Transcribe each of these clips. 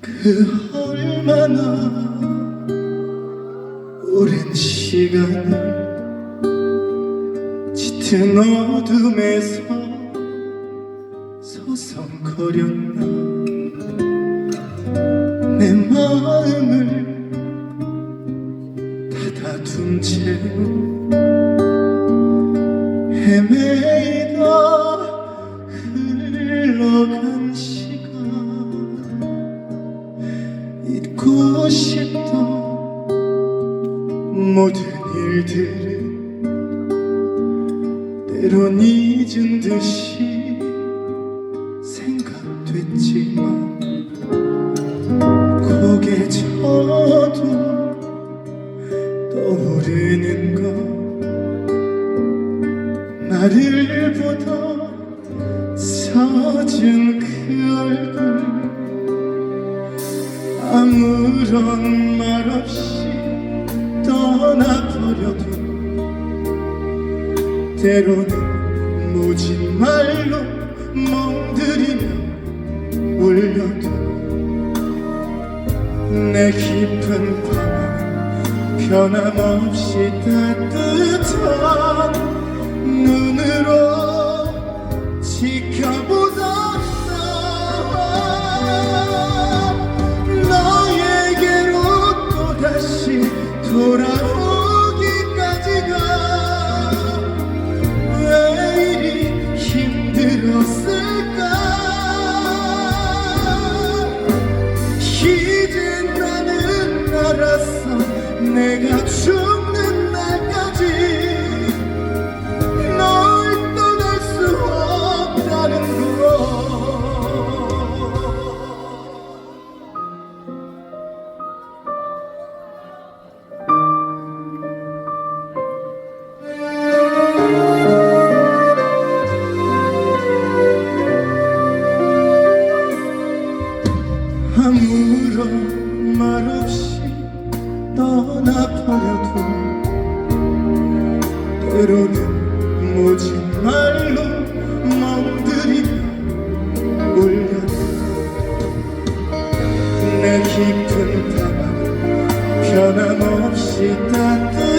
그 얼마나 오랜 시간을 짙은 어둠에서 서성거렸나. 내 마음을 닫아둔 채로 헤매이다 흘러간 잊고 싶던 모든 일들을 때론 잊은 듯이 생각됐지만 고개 져도 떠오르는 것 나를 보다 사진 그 얼굴 아무런 말 없이 떠나버려도 때로는 모진 말로 멍들이며 울려도 내 깊은 밤 변함없이 따뜻한 눈으로 지켜보 아무런 말 없이 떠나버려도 때로는 모진 말로 멍들이며 울려도 내 깊은 밤 변함없이 따뜻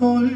걸